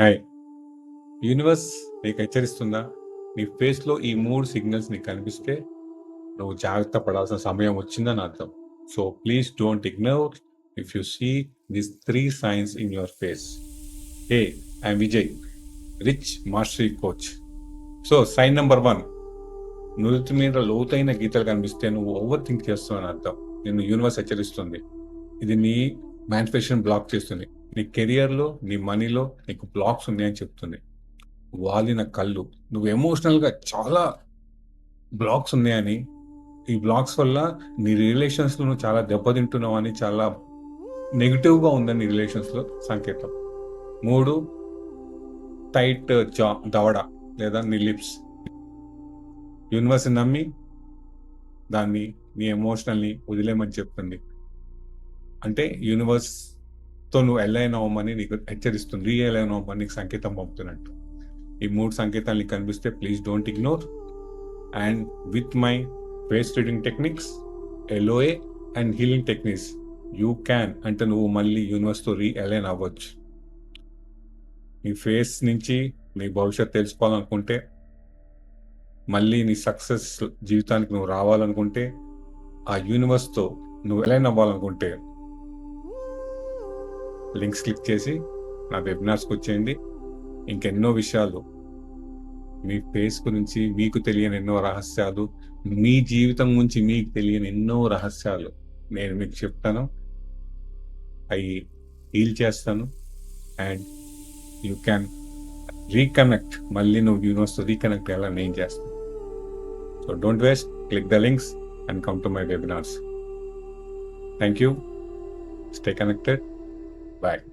Hi universe నీకు హెచ్చరిస్తుందా? నీ ఫేస్లో ఈ మూడు సిగ్నల్స్ నీకు కనిపిస్తే నువ్వు జాగ్రత్త పడాల్సిన సమయం వచ్చిందని అర్థం. So please don't ignore if you see this three signs in your face hey I'm Vijay rich mastery coach so sign number one నుదుటి మీద లోతైన గీతలు కనిపిస్తే నువ్వు ఓవర్ థింక్ చేస్తావు అని అర్థం. నిన్ను యూనివర్స్ హెచ్చరిస్తుంది. ఇది నీ మ్యానిఫెషన్ బ్లాక్ చేస్తుంది. నీ కెరియర్లో నీ మనీలో నీకు బ్లాక్స్ ఉన్నాయని చెప్తుంది. వాలిన కళ్ళు. నువ్వు ఎమోషనల్గా చాలా బ్లాక్స్ ఉన్నాయని. ఈ బ్లాక్స్ వల్ల నీ రిలేషన్స్లో నువ్వు చాలా దెబ్బతింటున్నావు అని చాలా నెగిటివ్గా ఉందని నీ రిలేషన్స్లో సంకేతం. మూడు టైట్ జా దవడ లేదా నీ లిప్స్. యూనివర్స్ని నమ్మి దాన్ని నీ ఎమోషనల్ని వదిలేమని చెప్తుంది. అంటే యూనివర్స్ యూనివర్స్తో నువ్వు ఎలైన్ అవ్వమని నీకు హెచ్చరిస్తుంది. రీఎలైన్ అవ్వమని నీకు సంకేతం పంపుతున్నట్టు. ఈ మూడు సంకేతాలు నీకు కనిపిస్తే please don't ignore and with my face reading techniques LOA and healing techniques you can అంటే నువ్వు మళ్ళీ యూనివర్స్తో రీ అలైన్ అవ్వచ్చు. నీ ఫేస్ నుంచి నీ భవిష్యత్ తెలుసుకోవాలనుకుంటే మళ్ళీ నీ సక్సెస్ జీవితానికి నువ్వు రావాలనుకుంటే ఆ యూనివర్స్తో నువ్వు అలైన్ అవ్వాలనుకుంటే లింక్స్ క్లిక్ చేసి నా వెబినార్స్కి వచ్చేయండి. ఇంకెన్నో విషయాలు మీ ఫేస్ గురించి మీకు తెలియని ఎన్నో రహస్యాలు మీ జీవితం గురించి మీకు తెలియని ఎన్నో రహస్యాలు నేను మీకు చెప్తాను. అవి హీల్ చేస్తాను. And you can reconnect. మళ్ళీ నువ్వు యూనివర్స్తో రీకనెక్ట్ అయ్యేలా నేను చేస్తాను. So don't waste. Click the links and come to my webinars. Thank you stay connected. Bye.